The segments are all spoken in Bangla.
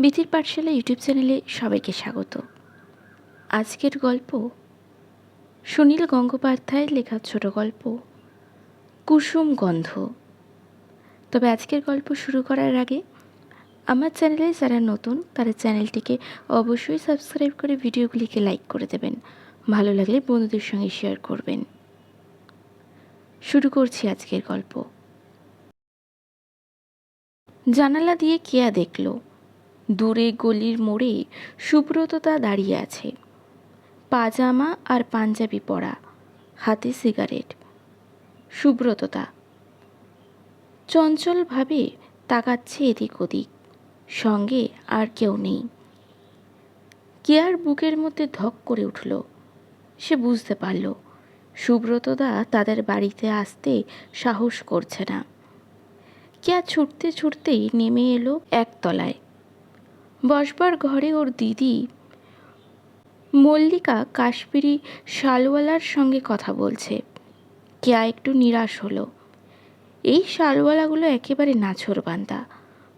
বিথির পাঠশালা ইউটিউব চ্যানেলে সবাইকে স্বাগত। আজকের গল্প সুনীল গঙ্গোপাধ্যায়ের লেখা ছোট গল্প, কুসুম গন্ধ। তবে আজকের গল্প শুরু করার আগে আমার চ্যানেলে যারা নতুন, তারা চ্যানেলটিকে অবশ্যই সাবস্ক্রাইব করে ভিডিওগুলিকে লাইক করে দেবেন। ভালো লাগলে বন্ধুদের সঙ্গে শেয়ার করবেন। শুরু করছি আজকের গল্প। জানালা দিয়ে কেয়া দেখল? দূরে গলির মোড়ে সুব্রততা দাঁড়িয়ে আছে। পাজামা আর পাঞ্জাবি পরা, হাতে সিগারেট। সুব্রততা, চঞ্চলভাবে তাকাচ্ছে এদিক ওদিক, সঙ্গে আর কেউ নেই। কেয়ার বুকের মধ্যে ধক করে উঠল। সে বুঝতে পারল, সুব্রতদা তাদের বাড়িতে আসতে সাহস করছে না। কেয়া ছুটতে ছুটতেই নেমে এলো একতলায়। বসবার ঘরে ওর দিদি। মল্লিকা কাশ্মীরি শালওয়ালার সঙ্গে কথা বলছে। কেয়া একটু নিরাশ হলো। এই শালওয়ালাগুলো একেবারে নাছরবান্দা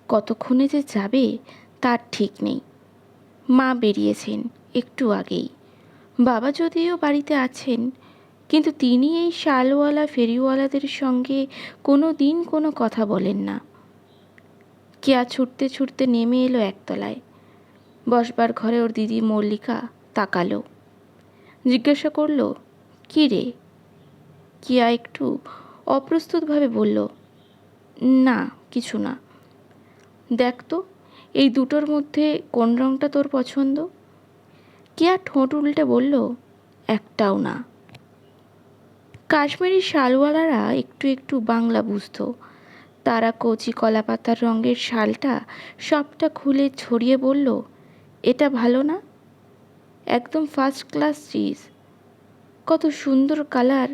কতক্ষণে যে যাবে, তার ঠিক নেই। মা বেরিয়েছেন একটু আগেই। বাবা যদিও বাড়িতে আছেন, কিন্তু তিনি এই শালওয়ালা, ফেরিওয়ালাদের সঙ্গে কোনো দিন কোনো কথা বলেন না। কেয়া ছুটতে ছুটতে নেমে এলো একতলায়। বসবার ঘরে ওর দিদি মল্লিকা তাকালো। জিজ্ঞাসা করল, কী রে? কিয়া একটু অপ্রস্তুতভাবে বলল, না, কিছু না। দেখ তো, এই দুটোর মধ্যে কোন রঙটা তোর পছন্দ? কিয়া ঠোঁট উল্টে বলল, একটাও না। কাশ্মীরি শালওয়ালারা একটু একটু বাংলা বুঝতো। তারা কচি কলাপাতার রঙের শালটা সবটা খুলে ছড়িয়ে বলল, এটা ভালো না? একদম ফার্স্ট ক্লাস চিজ কত সুন্দর কালার।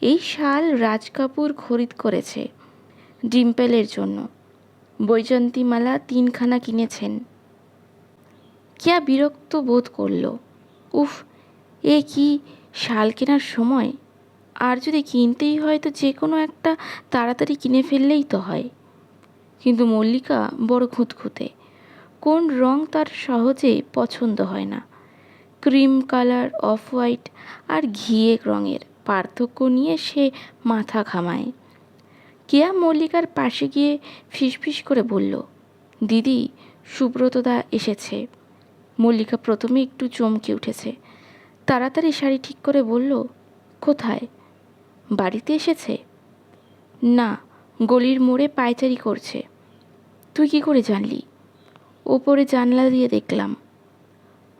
এই শাল রাজ কাপুর খরিদ করেছে ডিম্পেলের জন্য। বৈজয়ন্তীমালা তিনখানা কিনেছেন। কেয়া বিরক্ত বোধ করল। উফ, এ কি শাল কেনার সময়? আর যদি কিনতেই হয় তো যে কোনো একটা তাড়াতাড়ি কিনে ফেললেই তো হয়। কিন্তু মল্লিকা বড় খুঁতখুঁতে, কোন রং তার সহজে পছন্দ হয় না। ক্রিম কালার, অফ হোয়াইট আর ঘিয়ে রঙের পার্থক্য নিয়ে সে মাথা ঘামায়। কেয়া মল্লিকার পাশে গিয়ে ফিসফিস করে বলল, দিদি, সুব্রতদা এসেছে। মল্লিকা প্রথমে একটু চমকে উঠেছে। তাড়াতাড়ি শাড়ি ঠিক করে বলল, কোথায়? বাড়িতে এসেছে? না, গলির মোড়ে পায়চারি করছে। তুই কি করে জানলি? ওপরে জানলা দিয়ে দেখলাম।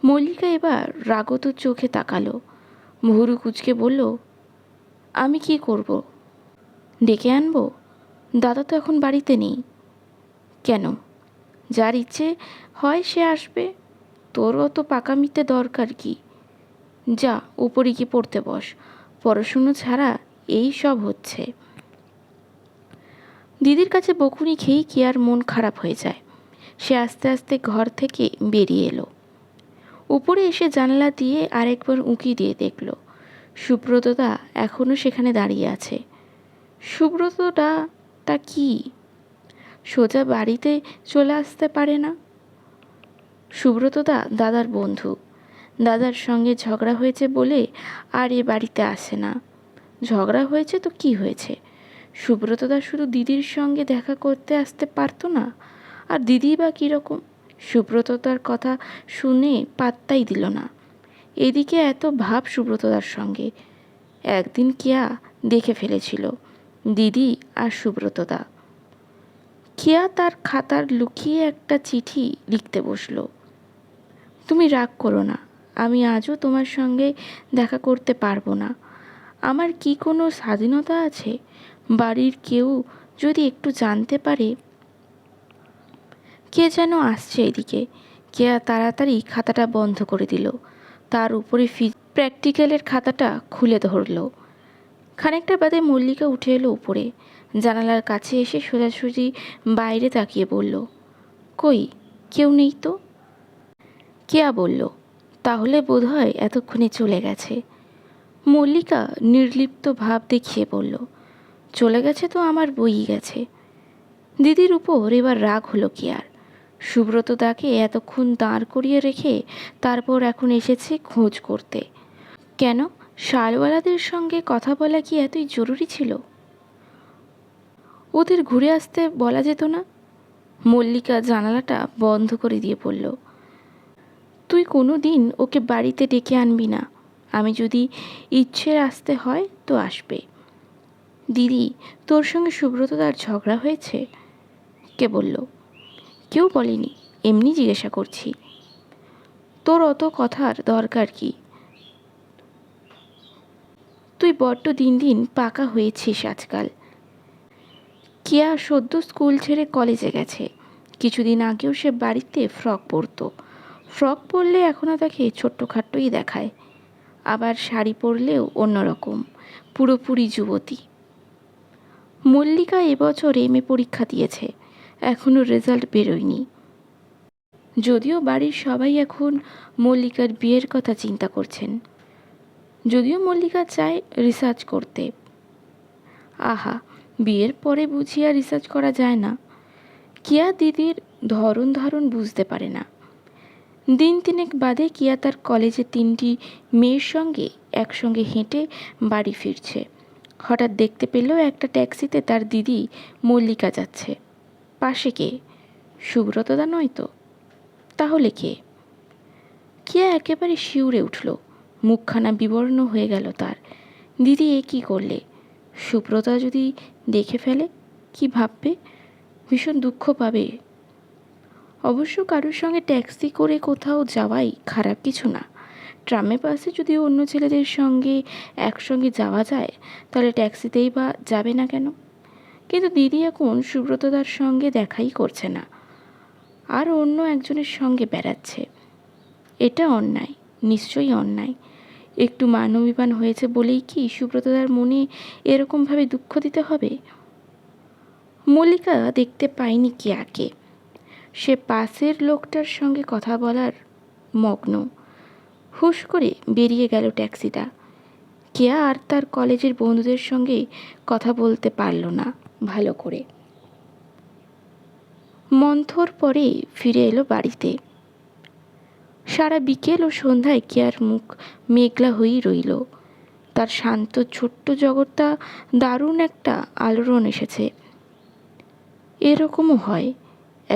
মল্লিকা এবার রাগত চোখে তাকালো। ভুরু কুচকে বলল, আমি কি করব? ডেকে আনব? দাদা তো এখন বাড়িতে নেই। কেন? যার ইচ্ছে হয় সে আসবে। তোর অত পাকামিতে দরকার কি? যা, উপরে গিয়ে পড়তে বস। পড়াশুনো ছাড়া এই সব হচ্ছে। দিদির কাছে বকুনি খেয়েই কি আর মন খারাপ হয়ে যায়? সে আস্তে আস্তে ঘর থেকে বেরিয়ে এলো। উপরে এসে জানলা দিয়ে আরেকবার উঁকি দিয়ে দেখল, সুব্রতদা এখনও সেখানে দাঁড়িয়ে আছে। সুব্রতটা তা কি? সোজা বাড়িতে চলে আসতে পারে না? সুব্রতদা, দাদার বন্ধু। দাদার সঙ্গে ঝগড়া হয়েছে বলে আর এ বাড়িতে আসে না। ঝগড়া হয়েছে তো কি হয়েছে? সুব্রতদা শুধু দিদির সঙ্গে দেখা করতে আসতে পারতো না। আর দিদি বা কীরকম সুব্রতদার কথা শুনে পাত্তাই দিল না। এদিকে এত ভাব সুব্রতদার সঙ্গে। একদিন কেয়া দেখে ফেলেছিল, দিদি আর সুব্রতদা কেয়া তার খাতার লুকিয়ে একটা চিঠি লিখতে বসল। তুমি রাগ করো না, আমি আজও তোমার সঙ্গে দেখা করতে পারব না। আমার কি কোনো স্বাধীনতা আছে? বাড়ির কেউ যদি একটু জানতে পারে? কে যেন আসছে এদিকে। কেয়া তাড়াতাড়ি খাতাটা বন্ধ করে দিল। তার উপরে ফি প্র্যাকটিক্যালের খাতাটা খুলে ধরল। খানিকটা বাদে মল্লিকা উঠে এলো উপরে। জানালার কাছে এসে সোজাসুজি বাইরে তাকিয়ে বলল, কই, কেউ নেই তো? কেয়া বলল, তাহলে বোধহয় এতক্ষণে চলে গেছে। মল্লিকা নির্লিপ্ত ভাব দেখিয়ে বলল, চলে গেছে তো আমার বই গেছে। দিদির উপর এবার রাগ হলো কি আর? সুব্রতদাকে এতক্ষণ দাঁড় করিয়ে রেখে তারপর এখন এসেছে খোঁজ করতে। কেন? শালওয়ালাদের সঙ্গে কথা বলা কি এতই জরুরি ছিল? ওদের ঘুরে আসতে বলা যেত না? মল্লিকা জানালাটা বন্ধ করে দিয়ে পড়ল তুই কোনো দিন ওকে বাড়িতে ডেকে আনবি না। আমি যদি ইচ্ছের আসতে হয় তো আসবে। দিদি, তোর সঙ্গে সুব্রত তার ঝগড়া হয়েছে? কে বলল? কেউ বলেনি, এমনি জিজ্ঞাসা করছি। তোর অত কথার দরকার কি? তুই বড্ড দিন দিন পাকা হয়েছিস আজকাল। কেয়া সদ্য স্কুল ছেড়ে কলেজে গেছে। কিছুদিন আগেও সে বাড়িতে ফ্রক পরতো। ফ্রক পরলে এখনও তাকে ছোট্টখাট্টই দেখায়। আবার শাড়ি পরলেও অন্যরকম, পুরোপুরি যুবতী। মল্লিকা এবছর এম এ পরীক্ষা দিয়েছে এখনও রেজাল্ট বেরোয়নি। যদিও বাড়ির সবাই এখন মল্লিকার বিয়ের কথা চিন্তা করছেন। যদিও মল্লিকা চায় রিসার্চ করতে। আহা, বিয়ের পরে বুঝিয়া রিসার্চ করা যায় না। কিয়া দিদির ধরন ধারণ বুঝতে পারে না। দিন তিনেক বাদে কিয়া তার কলেজে তিনটি মেয়ের সঙ্গে একসঙ্গে হেঁটে বাড়ি ফিরছে। হঠাৎ দেখতে পেল একটা ট্যাক্সিতে তার দিদি মল্লিকা যাচ্ছে। পাশে কে? সুব্রতদা নয় তো? তাহলে কে? কিয়া একেবারে শিউরে উঠল। মুখখানা বিবর্ণ হয়ে গেল তার। দিদি এ কী করলে? সুব্রতা যদি দেখে ফেলে, কি ভাববে? ভীষণ দুঃখ পাবে অবশ্য কারোর সঙ্গে ট্যাক্সি করে কোথাও যাওয়াই খারাপ কিছু না। ট্রামে পাশে যদি অন্য ছেলেদের সঙ্গে একসঙ্গে যাওয়া যায়, তাহলে ট্যাক্সিতেই বা যাবে না কেন? কিন্তু দিদি এখন সুব্রতদার সঙ্গে দেখাই করছে না। আর অন্য একজনের সঙ্গে বেড়াচ্ছে। এটা অন্যায়, নিশ্চয়ই অন্যায়। একটু মানবিমান হয়েছে বলেই কি সুব্রতদার মনে এরকমভাবে দুঃখ দিতে হবে? মল্লিকা দেখতে পায়নি কেয়াকে সে পাশের লোকটার সঙ্গে কথা বলার মগ্ন। হুশ করে বেরিয়ে গেল ট্যাক্সিটা। কেয়া আর তার কলেজের বন্ধুদের সঙ্গে কথা বলতে পারল না ভালো করে। মন্থর পরে ফিরে এলো বাড়িতে। সারা বিকেল ও সন্ধ্যায় কেয়ার মুখ মেঘলা হয়েই রইল। তার শান্ত ছোট্ট জগৎটা দারুণ একটা আলোড়ন এসেছে। এরকমও হয়।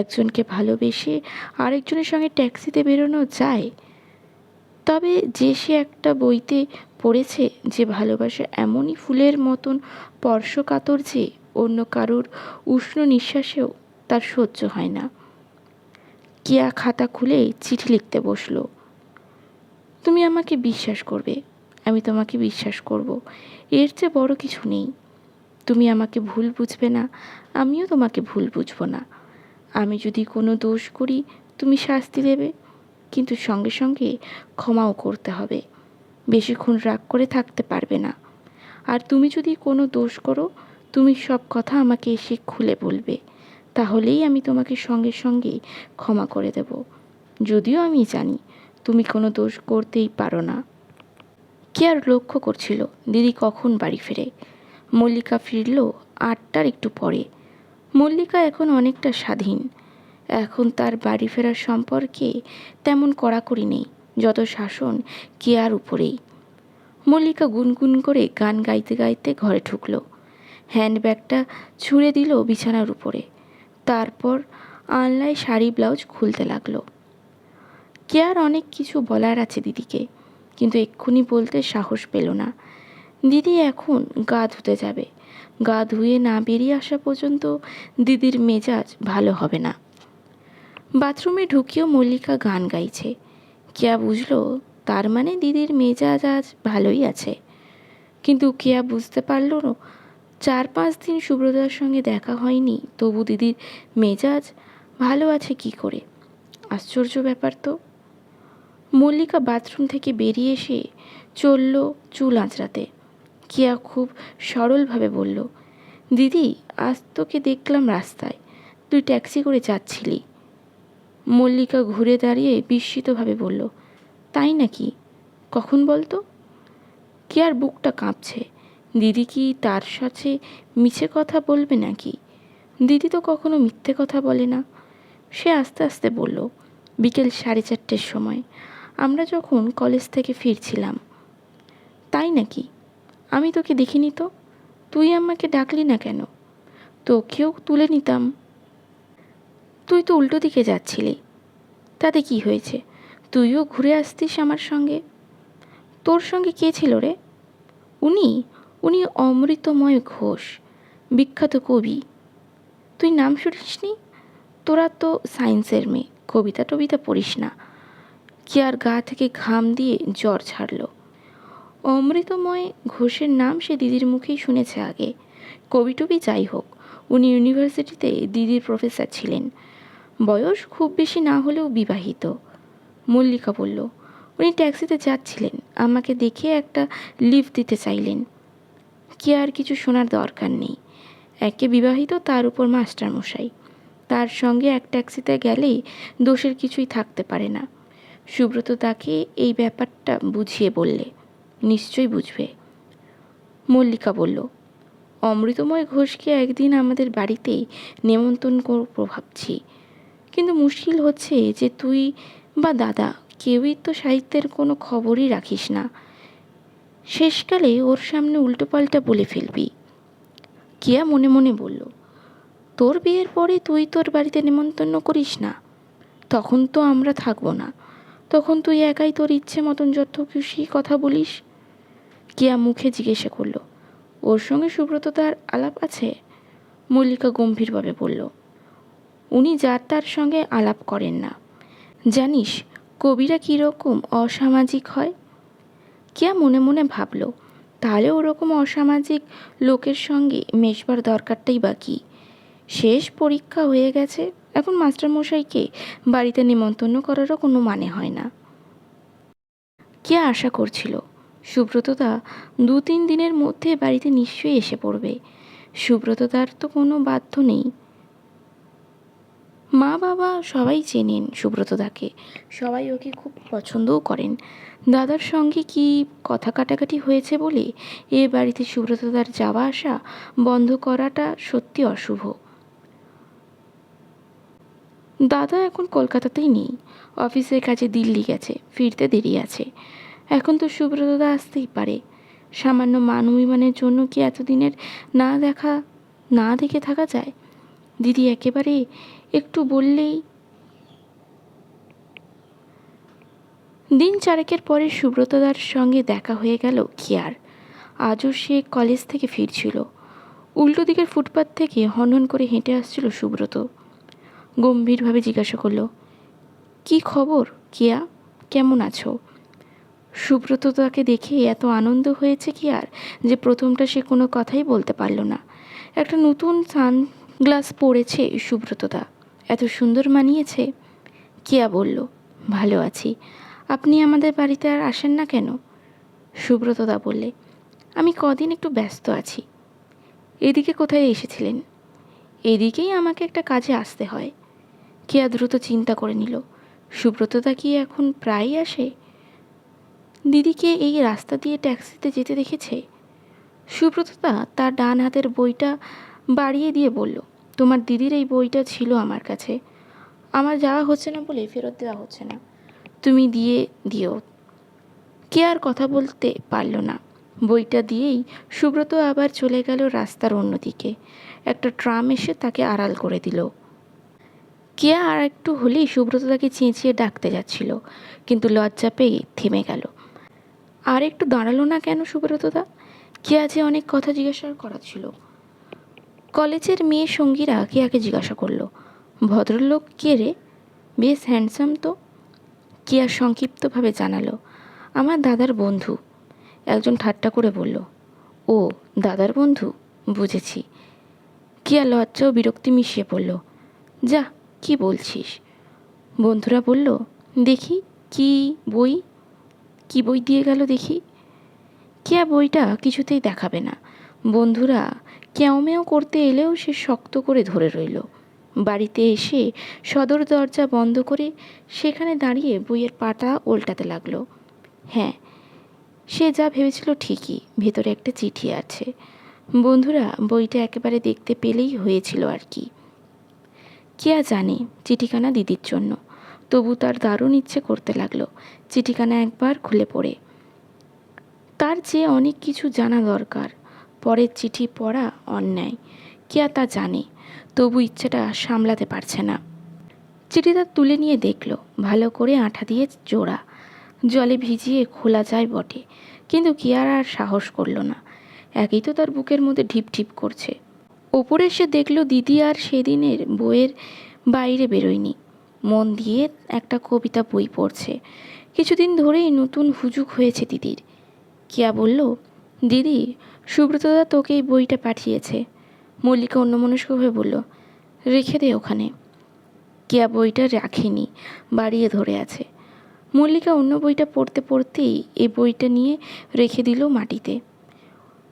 একজনকে ভালোবেসে আরেকজনের সঙ্গে ট্যাক্সিতে বেরোনো যায়। তবে যে সে একটা বইতে পড়েছে যে ভালোবাসা এমনই ফুলের মতন স্পর্শকাতর যে অন্য কারোর উষ্ণ নিঃশ্বাসেও তার সহ্য হয় না। কিয়া খাতা খুলে চিঠি লিখতে বসল। তুমি আমাকে বিশ্বাস করবে, আমি তোমাকে বিশ্বাস করব, এর চেয়ে বড় কিছু নেই। তুমি আমাকে ভুল বুঝবে না, আমিও তোমাকে ভুল বুঝব না। আমি যদি কোনো দোষ করি, তুমি শাস্তি দেবে। কিন্তু সঙ্গে সঙ্গে ক্ষমাও করতে হবে। বেশিক্ষণ রাগ করে থাকতে পারবে না। আর তুমি যদি কোনো দোষ করো, তুমি সব কথা আমাকে এসে খুলে বলবে। তাহলেই আমি তোমাকে সঙ্গে সঙ্গে ক্ষমা করে দেব। যদিও আমি জানি, তুমি কোনো দোষ করতেই পারো না। কে আর লক্ষ্য করছিল? দিদি কখন বাড়ি ফেরে? মল্লিকা ফিরল আটটার একটু পরে। মল্লিকা এখন অনেকটা স্বাধীন। এখন তার বাড়ি ফেরার সম্পর্কে তেমন কড়াকড়ি নেই, যত শাসন কেয়ার উপরেই। মল্লিকা গুনগুন করে গান গাইতে গাইতে ঘরে ঢুকলো। হ্যান্ডব্যাগটা ছুঁড়ে দিল বিছানার উপরে। তারপর আনলায় শাড়ি, ব্লাউজ খুলতে লাগল। কেয়ার অনেক কিছু বলার আছে দিদিকে, কিন্তু এক্ষুনি বলতে সাহস পেল না। দিদি এখন গা ধুতে যাবে। গা ধুয়ে না বেরিয়ে আসা পর্যন্ত দিদির মেজাজ ভালো হবে না। বাথরুমে ঢুকিয়েও মল্লিকা গান গাইছে। কেয়া বুঝলো, তার মানে দিদির মেজাজ আজ ভালোই আছে। কিন্তু কেয়া বুঝতে পারল চার পাঁচ দিন সুব্রতার সঙ্গে দেখা হয়নি, তবু দিদির মেজাজ ভালো আছে কি করে? আশ্চর্য ব্যাপার তো। মল্লিকা বাথরুম থেকে বেরিয়ে এসে চলল চুল আঁচড়াতে। কেয়া খুব সরলভাবে বলল, দিদি, আজ তোকে দেখলাম রাস্তায়। তুই ট্যাক্সি করে যাচ্ছিলি। মল্লিকা ঘুরে দাঁড়িয়ে বিস্মিতভাবে বলল, তাই নাকি? কখন বলতো? কেয়ার বুকটা কাঁপছে, দিদি কি তার সাথে মিছে কথা বলবে নাকি? দিদি তো কখনো মিথ্যে কথা বলে না। সে আস্তে আস্তে বলল, বিকেল সাড়ে চারটের সময়। আমরা যখন কলেজ থেকে ফিরছিলাম, তাই নাকি? আমি তোকে দেখিনি তো? তুই আমাকে ডাকলি না কেন? তোকেও তুলে নিতাম। তুই তো উল্টো দিকে যাচ্ছিলি। তাতে কি হয়েছে? তুইও ঘুরে আসতিস আমার সঙ্গে। তোর সঙ্গে কে ছিল রে? উনি? উনি অমৃতময় ঘোষ, বিখ্যাত কবি। তুই নাম শুনিসনি? তোরা তো সায়েন্সের মেয়ে, কবিতা টবিতা পড়িস না। কি আর গা থেকে ঘাম দিয়ে জ্বর ছাড়লো? অমৃতময় ঘোষের নাম সে দিদির মুখেই শুনেছে আগে। কবি টবি যাই হোক, উনি ইউনিভার্সিটিতে দিদির প্রফেসর ছিলেন। বয়স খুব বেশি না হলেও বিবাহিত। মল্লিকা বলল, উনি ট্যাক্সিতে যাচ্ছিলেন, আমাকে দেখে একটা লিফট দিতে চাইলেন। কি আর কিছু শোনার দরকার নেই। একে বিবাহিত, তার উপর মাস্টারমশাই। তার সঙ্গে এক ট্যাক্সিতে গেলেই দোষের কিছুই থাকতে পারে না। সুব্রত তাকে এই ব্যাপারটা বুঝিয়ে বললে। নিশ্চয়ই বুঝবে। মল্লিকা বলল, অমৃতময় ঘোষকে একদিন আমাদের বাড়িতেই নেমন্তন্ন করব ভাবছি কিন্তু মুশকিল হচ্ছে যে তুই বা দাদা কেউই তো সাহিত্যের কোনো খবরই রাখিস না। শেষকালে ওর সামনে উল্টোপাল্টা বলে ফেলবি। কিয়া মনে মনে বলল, তোর বিয়ের পরে তুই তোর বাড়িতে নেমন্তন্ন করিস না। তখন তো আমরা থাকব না। তখন তুই একাই তোর ইচ্ছে মতন যত খুশি কথা বলিস কিয়া মুখে জিজ্ঞাসা করল, ওর সঙ্গে সুব্রত তার আলাপ আছে? মল্লিকা গম্ভীরভাবে বলল, উনি যার তার সঙ্গে আলাপ করেন না। জানিস, কবিরা কীরকম অসামাজিক হয়? কিয়া মনে মনে ভাবল, তাহলে ওরকম অসামাজিক লোকের সঙ্গে মেশবার দরকারটাই বাকি শেষ পরীক্ষা হয়ে গেছে, এখন মাস্টারমশাইকে বাড়িতে নিমন্ত্রণ করারও কোনো মানে হয় না। কে আশা করছিল সুব্রতদা দু তিন দিনের মধ্যে বাড়িতে নিশ্চয়ই এসে পড়বে। সুব্রতদার তো কোনো বাধ্য নেই। মা বাবা সবাই চেনেন সুব্রতদাকে। সবাই ওকে খুব পছন্দও করেন। দাদার সঙ্গে কি কথা কাটাকাটি হয়েছে বলে এ বাড়িতে সুব্রতদার যাওয়া আসা বন্ধ করাটা সত্যি অশুভ। দাদা এখন কলকাতাতেই নেই। অফিসের কাজে দিল্লি গেছে, ফিরতে দেরি আছে। এখন তো সুব্রতদা আসতেই পারে। সামান্য মান অভিমানের জন্য কি এতদিনের না দেখা, না দেখে থাকা যায়? দিদি একেবারে একটু বললেই দিন চারেকের পরে সুব্রতদার সঙ্গে দেখা হয়ে গেল কিয়ার আজও সে কলেজ থেকে ফিরছিল। উল্টো দিকের ফুটপাথ থেকে হনহন করে হেঁটে আসছিল সুব্রত। গম্ভীরভাবে জিজ্ঞাসা করল, কি খবর, কিয়া? কেমন আছো? সুব্রত তাকে দেখে এত আনন্দ হয়েছে কি আর যে প্রথমটা সে কোনো কথাই বলতে পারল না। একটা নতুন সানগ্লাস পরেছে সুব্রতদা এত সুন্দর মানিয়েছে। কিয়া বলল, ভালো আছি। আপনি আমাদের বাড়িতে আর আসেন না কেন? সুব্রতদা বললে, আমি কদিন একটু ব্যস্ত আছি। এদিকে কোথায় এসেছিলেন? এদিকেই আমাকে একটা কাজে আসতে হয়। কেয়া দ্রুত চিন্তা করে নিল সুব্রতদা কি এখন প্রায়ই আসে? দিদিকে এই রাস্তা দিয়ে ট্যাক্সিতে যেতে দেখেছে? সুব্রতদা তার ডান হাতের বইটা বাড়িয়ে দিয়ে বলল, তোমার দিদির এই বইটা ছিল আমার কাছে। আমার যাওয়া হচ্ছে না বলে ফেরত দেওয়া হচ্ছে না। তুমি দিয়ে দিও। কে আর কথা বলতে পারল না। বইটা দিয়েই সুব্রত আবার চলে গেল রাস্তার অন্যদিকে। একটা ট্রাম এসে তাকে আড়াল করে দিল। কেয়া আর একটু হলেই সুব্রত তাকে চেঁচিয়ে ডাকতে যাচ্ছিল, কিন্তু লজ্জা পেয়ে থেমে গেল। আর একটু দাঁড়াল না কেন সুব্রতদা কেয়া যে অনেক কথা জিজ্ঞাসা করা ছিল। কলেজের মেয়ে সঙ্গীরা কেয়াকে জিজ্ঞাসা করল? ভদ্রলোক কে রে? বেশ হ্যান্ডসাম তো। কেয়া সংক্ষিপ্তভাবে জানালো, আমার দাদার বন্ধু। একজন ঠাট্টা করে বলল, ও, দাদার বন্ধু? বুঝেছি। কিয়া লজ্জা ও বিরক্তি মিশিয়ে পড়ল, যা, কি বলছিস? বন্ধুরা বলল, দেখি, কি বই? কি বই দিয়ে গেল দেখি? কেয়া বইটা কিছুতেই দেখাবে না। বন্ধুরা ক্যাওমেও করতে এলেও সে শক্ত করে ধরে রইল। বাড়িতে এসে সদর দরজা বন্ধ করে সেখানে দাঁড়িয়ে বইয়ের পাতা ওল্টাতে লাগল। হ্যাঁ সে যা ভেবেছিল ঠিকই, ভেতরে একটা চিঠি আছে। বন্ধুরা, বইটা একেবারে দেখতে পেলেই হয়েছিল আর কি। কেয়া জানে, চিঠিখানা দিদির জন্য। তবু তার দারুণ ইচ্ছে করতে লাগল। চিঠিখানা একবার খুলে পড়ে। তার যে অনেক কিছু জানা দরকার, পরের চিঠি পড়া অন্যায়। কেয়া তা জানে? তবু ইচ্ছেটা সামলাতে পারছে না। চিঠিটা তুলে নিয়ে দেখল, ভালো করে আঠা দিয়ে জোড়া। জলে ভিজিয়ে খোলা যায় বটে, কিন্তু কিয়ার আর সাহস করল না। একই তো তার বুকের মধ্যে ঢিপ ঢিপ করছে। ওপরে এসে দেখল দিদি আর সেদিনের বইয়ের বাইরে বেরোয়নি। মন দিয়ে একটা কবিতা বই পড়ছে। কিছুদিন ধরেই নতুন হুজুক হয়েছে দিদির। কিয়া বলল, দিদি সুব্রতদা তোকে এই বইটা পাঠিয়েছে। মল্লিকা অন্যমনস্ক হয়ে বলল, রেখে দে ওখানে। কিয়া বইটা রাখেনি, বাড়িয়ে ধরে আছে। মল্লিকা অন্য বইটা পড়তে পড়তেই এই বইটা নিয়ে রেখে দিল মাটিতে।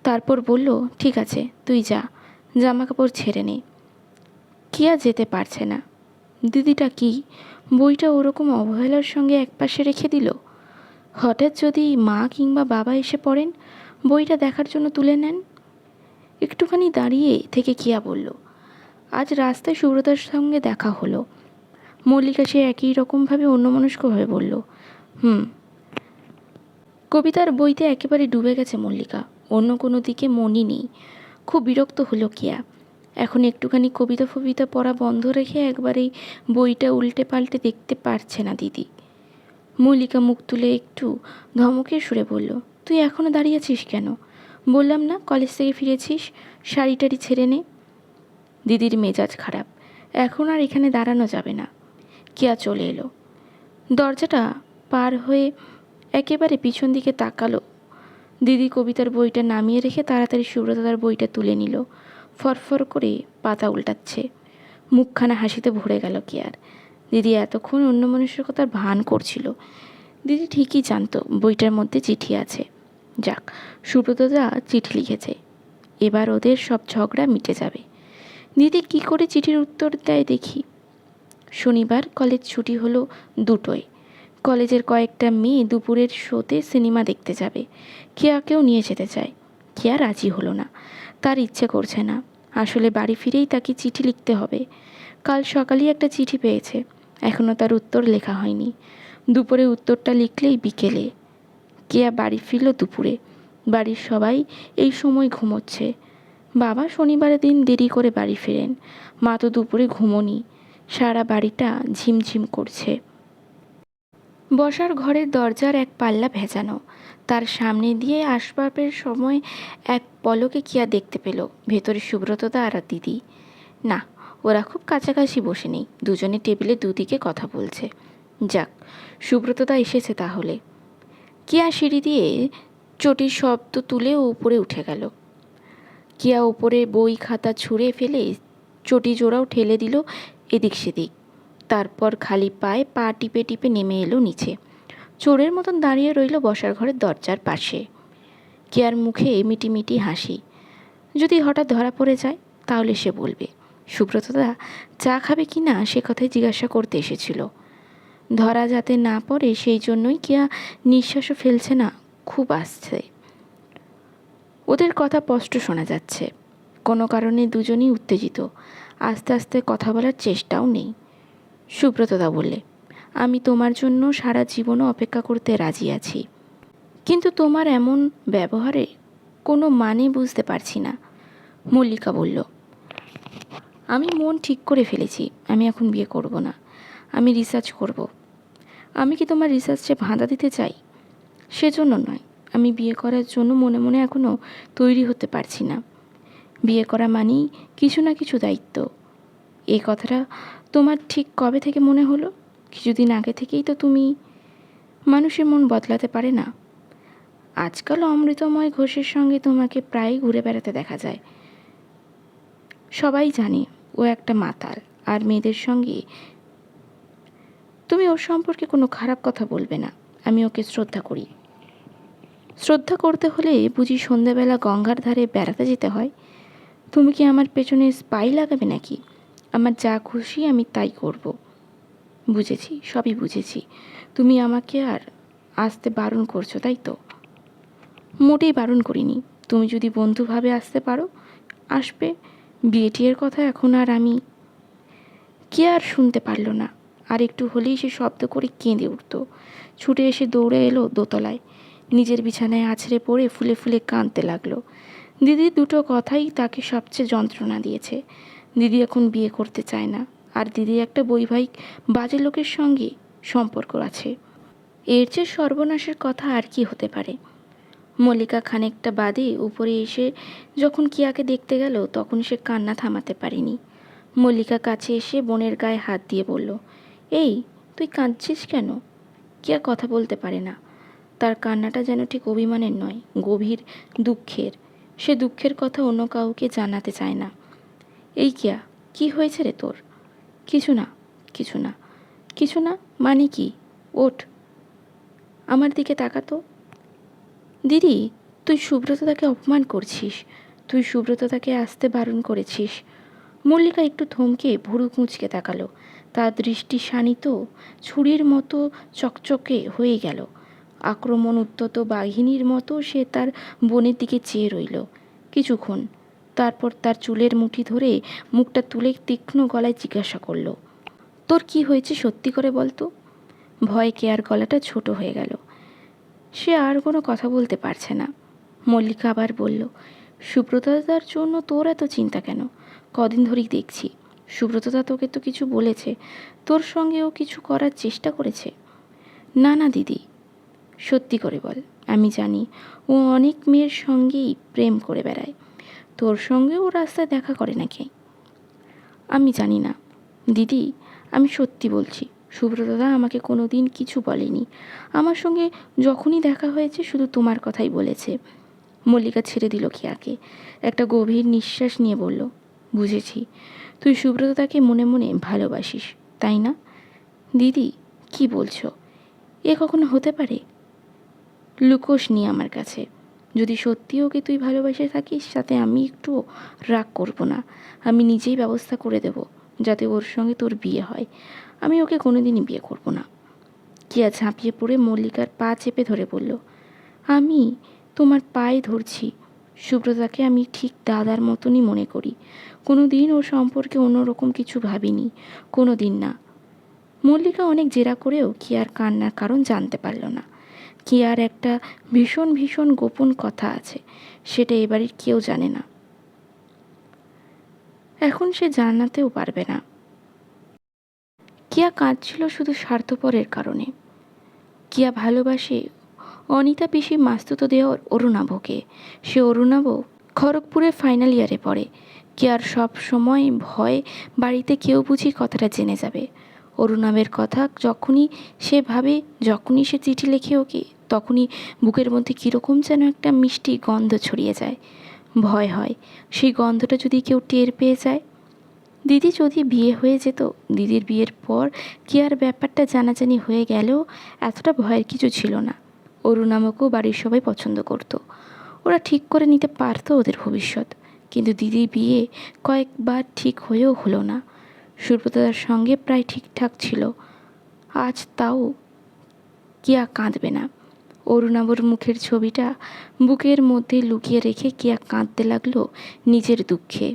তারপর বলল, ঠিক আছে, তুই যা জামা কাপড় ছেড়ে নে। কিয়া যেতে পারছে না। দিদিটা কি? বইটা ওরকম অবহেলার সঙ্গে একপাশে রেখে দিল? হঠাৎ যদি মা কিংবা বাবা এসে পড়েন, বইটা দেখার জন্য তুলে নেন? একটুখানি দাঁড়িয়ে থেকে কিয়া বলল, আজ রাস্তায় সুব্রতার সঙ্গে দেখা হলো। মল্লিকা সে একই রকমভাবে অন্যমনস্কভাবে বলল, হুম। কবিতার বইতে একেবারে ডুবে গেছে মল্লিকা। অন্য কোনো দিকে মনই নেই। খুব বিরক্ত হলো কিয়া। এখন একটুখানি কবিতা ফবিতা পড়া বন্ধ রেখে একবারেই বইটা উল্টে পাল্টে দেখতে পারছে না দিদি। মল্লিকা মুখ তুলে একটু ধমকের সুরে বলল, তুই এখনও দাঁড়িয়ে আছিস কেন? বললাম না, কলেজ থেকে ফিরেছিস, শাড়ি টাড়ি ছেড়ে নে। দিদির মেজাজ খারাপ, এখন আর এখানে দাঁড়ানো যাবে না। কিয়া চলে এলো। দরজাটা পার হয়ে একেবারে পিছন দিকে তাকালো। দিদি কবিতার বইটা নামিয়ে রেখে তাড়াতাড়ি সুব্রতার বইটা তুলে নিল। ফরফর করে পাতা উল্টাচ্ছে। মুখখানা হাসিতে ভরে গেল কি আর? দিদি এতক্ষণ অন্য মনুষ্যকতার ভান করছিল। দিদি ঠিকই জানতো বইটার মধ্যে চিঠি আছে। যাক, সুব্রতদা চিঠি লিখেছে। এবার ওদের সব ঝগড়া মিটে যাবে। দিদি কি করে চিঠির উত্তর দেয় দেখি। শনিবার কলেজ ছুটি হলো দুটোয়। কলেজের কয়েকটা মেয়ে দুপুরের শোতে সিনেমা দেখতে যাবে। কেয়া কেউ নিয়ে যেতে চায়। কেয়া রাজি হলো না। তার ইচ্ছে করছে না। আসলে বাড়ি ফিরেই তাকে চিঠি লিখতে হবে। কাল সকালেই একটা চিঠি পেয়েছে। এখনও তার উত্তর লেখা হয়নি। দুপুরে উত্তরটা লিখলেই বিকেলে। কেয়া বাড়ি ফিরল দুপুরে। বাড়ির সবাই এই সময় ঘুমোচ্ছে। বাবা শনিবারের দিন দেরি করে বাড়ি ফেরেন। মা তো দুপুরে ঘুমোনি। সারা বাড়িটা ঝিমঝিম করছে। বসার ঘরের দরজার এক পাল্লা ভেজানো। তার সামনে দিয়ে আসবাবের সময় এক পলকে কিয়া দেখতে পেল? ভেতরে সুব্রতদা আর দিদি। না, ওরা খুব কাছাকাছি বসে নেই। দুজনে টেবিলে দুদিকে কথা বলছে। যাক, সুব্রতদা এসেছে তাহলে। কিয়া সিঁড়ি দিয়ে চটির শব্দ তুলে ও উপরে উঠে গেল। কিয়া উপরে বই খাতা ছুঁড়ে ফেলে চটি জোড়াও ঠেলে দিল এদিক সেদিক। তারপর খালি পায়ে পা টিপে টিপে নেমে এলো নিচে। চোরের মতন দাঁড়িয়ে রইল বসার ঘরের দরজার পাশে। কেয়ার মুখে মিটিমিটি হাসি? যদি হঠাৎ ধরা পড়ে যায়, তাহলে সে বলবে সুব্রতদা চা খাবে কি না? সে কথাই জিজ্ঞাসা করতে এসেছিল। ধরা যাতে না পড়ে, সেই জন্যই কেয়া নিঃশ্বাসও ফেলছে না, খুব আসছে। ওদের কথা স্পষ্ট শোনা যাচ্ছে। কোনো কারণে দুজনই উত্তেজিত। আস্তে আস্তে কথা বলার চেষ্টাও নেই। সুব্রতদা বললে, আমি তোমার জন্য সারা জীবনও অপেক্ষা করতে রাজি আছি। কিন্তু তোমার এমন ব্যবহারে কোনো মানে বুঝতে পারছি না, মল্লিকা বলল। আমি মন ঠিক করে ফেলেছি, আমি এখন বিয়ে করব না, আমি রিসার্চ করব। আমি কি তোমার রিসার্চে ভাঁদা দিতে চাই? সেজন্য নয়, আমি বিয়ে করার জন্য মনে মনে এখনও তৈরি হতে পারছি না। বিয়ে করা মানেই কিছু না কিছু দায়িত্ব। এই কথাটা তোমার ঠিক কবে থেকে মনে হলো? কিছুদিন আগে থেকেই তো তুমি মানুষের মন বদলাতে পারে না। আজকাল অমৃতময় ঘোষের সঙ্গে তোমাকে প্রায়ই ঘুরে বেড়াতে দেখা যায়। সবাই জানে ও একটা মাতাল, আর মেয়েদের সঙ্গে তুমি ওর সম্পর্কে কোনো খারাপ কথা বলবে না। আমি ওকে শ্রদ্ধা করি। শ্রদ্ধা করতে হলে বুঝি সন্ধ্যাবেলা গঙ্গার ধারে বেড়াতে যেতে হয়। তুমি কি আমার পেছনে স্পাই লাগাবে নাকি? আমার যা খুশি আমি তাই করব। বুঝেছি, সবই বুঝেছি। তুমি আমাকে আর আসতে বারণ করছ, তাই তো? মোটেই বারণ করিনি। তুমি যদি বন্ধুভাবে আসতে পারো, আসবে। বিয়ে টিয়ের কথা এখন আর আমি কে আর শুনতে পারল না। আর একটু হলেই সে শব্দ করে কেঁদে উঠত। ছুটে এসে দৌড়ে এলো দোতলায়। নিজের বিছানায় আছড়ে পড়ে ফুলে ফুলে কাঁদতে লাগল। দিদির দুটো কথাই তাকে সবচেয়ে যন্ত্রণা দিয়েছে। দিদি এখন বিয়ে করতে চায় না। আর দিদি একটা বৈবাহিক বাজে লোকের সঙ্গে সম্পর্ক আছে। এর চেয়ে সর্বনাশের কথা আর কি হতে পারে? মল্লিকা খানিকটা বাদে উপরে এসে যখন কিয়াকে দেখতে গেল, তখন সে কান্না থামাতে পারেনি। মল্লিকা কাছে এসে বোনের গায়ে হাত দিয়ে বলল, এই, তুই কাঁদছিস কেন? কিয়া কথা বলতে পারে না। তার কান্নাটা যেন ঠিক অভিমানের নয়, গভীর দুঃখের। সে দুঃখের কথা অন্য কাউকে জানাতে চায় না। এই কিয়া, কি হয়েছে রে তোর? কিছু না কিছু না। কিছু না মানে কি? ওঠ। আমার দিকে তাকাতো। দিদি, তুই সুব্রততাকে অপমান করছিস। তুই সুব্রততাকে আসতে বারণ করেছিস। মল্লিকা একটু থমকে ভুরু কুঁচকে তাকালো। তার দৃষ্টি শানিত, ছুরির মতো চকচকে হয়ে গেল। আক্রমণ উত্তত বাঘিনীর মতো সে তার বোনের দিকে চেয়ে রইল। কিছুক্ষণ, তারপর তার চুলের মুঠি ধরে মুখটা তুলে তীক্ষ্ণ গলায় জিজ্ঞাসা করল, তোর কি হয়েছে সত্যি করে বলতো? ভয় কেয়ার গলাটা ছোট হয়ে গেল। সে আর কোনো কথা বলতে পারছে না। মল্লিকা আবার বলল, সুব্রতদার জন্য তোর এত চিন্তা কেন? কদিন ধরেই দেখছি। সুব্রতদা তোকে তো কিছু বলেছে। তোর সঙ্গে ও কিছু করার চেষ্টা করেছে। না না, দিদি। সত্যি করে বল, আমি জানি ও অনেক মেয়ের সঙ্গেই প্রেম করে বেড়ায়। তোর সঙ্গে ও রাস্তায় দেখা করে নাকি? আমি জানি না। দিদি, আমি সত্যি বলছি সুব্রতদা আমাকে কোনো দিন কিছু বলেনি। আমার সঙ্গে যখনই দেখা হয়েছে, শুধু তোমার কথাই বলেছে। মল্লিকা ছেড়ে দিল খেয়াকে। একটা গভীর নিঃশ্বাস নিয়ে বলল, বুঝেছি। তুই সুব্রতদাকে মনে মনে ভালোবাসিস, তাই না? দিদি, কি বলছো? এ কখনো হতে পারে? লুকোস নি আমার কাছে। যদি সত্যি ওকে তুই ভালোবাসে থাকিস, তাতে আমি একটু রাগ করব না। আমি নিজেই ব্যবস্থা করে দেব, যাতে ওর সঙ্গে তোর বিয়ে হয়। আমি ওকে কোনোদিনই বিয়ে করব না। কিয়া ঝাঁপিয়ে পড়ে মল্লিকার পা চেপে ধরে বলল, আমি তোমার পায়ে ধরছি। সুব্রতাকে আমি ঠিক দাদার মতনই মনে করি। কোনো দিন ওর সম্পর্কে অন্যরকম কিছু ভাবিনি। কোনো দিন না। মল্লিকা অনেক জেরা করেও কিয়ার কান্নার কারণ জানতে পারল না। কিয়ার একটা ভীষণ ভীষণ গোপন কথা আছে, সেটা এবারের কেউ জানে না। এখন সে জানাতেও পারবে না। কিয়া কাঁদছিল শুধু স্বার্থপরের কারণে। কিয়া ভালোবাসে অনিতা পিসি মাস্তুত দেওয়ার অরুণাভকে সে অরুণাভ খড়গপুরে ফাইনাল ইয়ারে পড়ে। কিয়ার সব সময় ভয় বাড়িতে কেউ বুঝি কথাটা জেনে যাবে। অরুণাবের কথা যখনই সে ভাবে, যখনই সে চিঠি লেখে ওকে, তখনই বুকের মধ্যে কীরকম যেন একটা মিষ্টি গন্ধ ছড়িয়ে যায়। ভয় হয়, সেই গন্ধটা যদি কেউ টের পেয়ে যায় দিদি যদি বিয়ে হয়ে যেত, দিদির বিয়ের পর কি আর ব্যাপারটা জানাজানি হয়ে গেলেও এতটা ভয়ের কিছু ছিল না। অরুণামকেও বাড়ির সবাই পছন্দ করত। ওরা ঠিক করে নিতে পারতো ওদের ভবিষ্যৎ। কিন্তু দিদির বিয়ে কয়েকবার ঠিক হয়েও হলো না। সুব্রতার সঙ্গে প্রায় ঠিকঠাক ছিল। আজ তাও কিয়া কাঁদবে না। অরুণাবর মুখের ছবিটা বুকের মধ্যে লুকিয়ে রেখে কিয়া কাঁদতে লাগল নিজের দুঃখে।